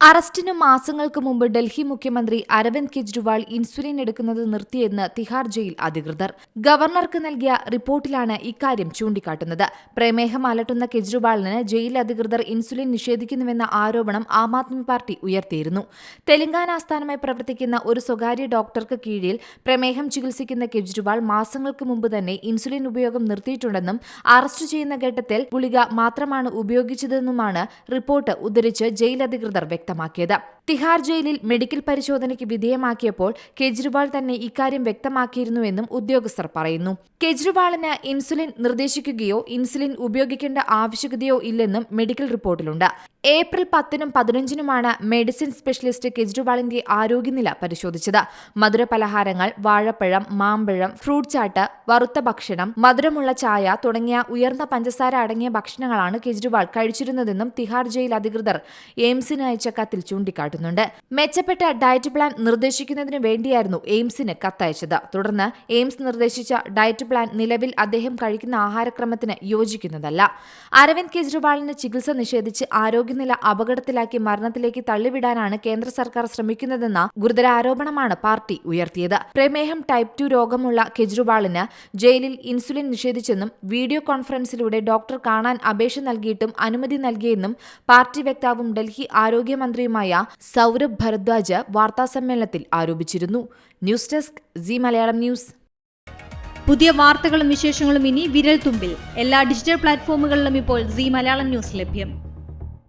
അറസ്റ്റിന് മാസങ്ങൾക്ക് മുമ്പ് ഡൽഹി മുഖ്യമന്ത്രി അരവിന്ദ് കെജ്രിവാൾ ഇൻസുലിൻ എടുക്കുന്നത് നിർത്തിയെന്ന് തിഹാർ ജയിൽ അധികൃതർ. ഗവർണർക്ക് നൽകിയ റിപ്പോർട്ടിലാണ് ഇക്കാര്യം ചൂണ്ടിക്കാട്ടുന്നത്. പ്രമേഹം അലട്ടുന്ന കെജ്രിവാളിന് ജയിൽ അധികൃതർ ഇൻസുലിൻ നിഷേധിക്കുന്നുവെന്ന ആരോപണം ആം ആദ്മി പാർട്ടി ഉയർത്തിയിരുന്നു. തെലങ്കാന ആസ്ഥാനമായി പ്രവർത്തിക്കുന്ന ഒരു സ്വകാര്യ ഡോക്ടർക്ക് കീഴിൽ പ്രമേഹം ചികിത്സിക്കുന്ന കെജ്രിവാൾ മാസങ്ങൾക്ക് മുമ്പ് തന്നെ ഇൻസുലിൻ ഉപയോഗം നിർത്തിയിട്ടുണ്ടെന്നും അറസ്റ്റ് ചെയ്യുന്ന ഘട്ടത്തിൽ ഗുളിക മാത്രമാണ് ഉപയോഗിച്ചതെന്നുമാണ് റിപ്പോർട്ട് ഉദ്ധരിച്ച് ജയിൽ അധികൃതർ വ്യക്തമാക്കിയത്. തിഹാർ ജയിലിൽ മെഡിക്കൽ പരിശോധനയ്ക്ക് വിധേയമാക്കിയപ്പോൾ കെജ്രിവാൾ തന്നെ ഇക്കാര്യം വ്യക്തമാക്കിയിരുന്നുവെന്നും ഉദ്യോഗസ്ഥർ പറയുന്നു. കെജ്രിവാളിന് ഇൻസുലിൻ നിർദ്ദേശിക്കുകയോ ഇൻസുലിൻ ഉപയോഗിക്കേണ്ട ആവശ്യകതയോ ഇല്ലെന്നും മെഡിക്കൽ റിപ്പോർട്ടിലുണ്ട്. ഏപ്രിൽ പത്തിനും പതിനഞ്ചിനുമാണ് മെഡിസിൻ സ്പെഷ്യലിസ്റ്റ് കെജ്രിവാളിന്റെ ആരോഗ്യനില പരിശോധിച്ചത്. മധുര പലഹാരങ്ങൾ വാഴപ്പഴം മാമ്പഴം ഫ്രൂട്ട് ചാട്ട് വറുത്ത ഭക്ഷണം മധുരമുള്ള ചായ തുടങ്ങിയ ഉയർന്ന പഞ്ചസാര അടങ്ങിയ ഭക്ഷണങ്ങളാണ് കെജ്രിവാൾ കഴിച്ചിരുന്നതെന്നും തിഹാർ ജയിൽ അധികൃതർ എയിംസിന് അയച്ച കത്തിൽ ചൂണ്ടിക്കാട്ടുന്നുണ്ട്. മെച്ചപ്പെട്ട ഡയറ്റ് പ്ലാൻ നിർദ്ദേശിക്കുന്നതിന് വേണ്ടിയായിരുന്നു എയിംസിന് കത്തയച്ചത്. തുടർന്ന് എയിംസ് നിർദ്ദേശിച്ച ഡയറ്റ് പ്ലാൻ നിലവിൽ അദ്ദേഹം കഴിക്കുന്ന ആഹാരക്രമത്തിന് യോജിക്കുന്നതല്ല. അരവിന്ദ് കെജ്രിവാളിന് ചികിത്സ നിഷേധിച്ച് ആരോഗ്യനില അപകടത്തിലാക്കി മരണത്തിലേക്ക് തള്ളിവിടാനാണ് കേന്ദ്ര സർക്കാർ ശ്രമിക്കുന്നതെന്ന ഗുരുതര ആരോപണമാണ് പാർട്ടി ഉയർത്തിയത്. പ്രമേഹം ടൈപ്പ് ടു രോഗമുള്ള കെജ്രിവാളിന് ജയിലിൽ ഇൻസുലിൻ നിഷേധിച്ചെന്നും വീഡിയോ കോൺഫറൻസിലൂടെ ഡോക്ടർ കാണാൻ അപേക്ഷ നൽകിയിട്ടും അനുമതി നൽകിയെന്നും പാർട്ടി വക്താവും ഡൽഹി ആരോഗ്യമന്ത്രിയുമായ സൗരഭ് ഭരദ്വാജ് വാർത്താസമ്മേളനത്തിൽ ആരോപിച്ചിരുന്നു. News desk Zee Malayalam news. പുതിയ വാർത്തകളും വിശേഷങ്ങളും ഇനി വിരൽ തുമ്പിൽ എല്ലാ ഡിജിറ്റൽ പ്ലാറ്റ്ഫോമുകളിലും ഇപ്പോൾ സി മലയാളം ന്യൂസ് ലഭ്യം.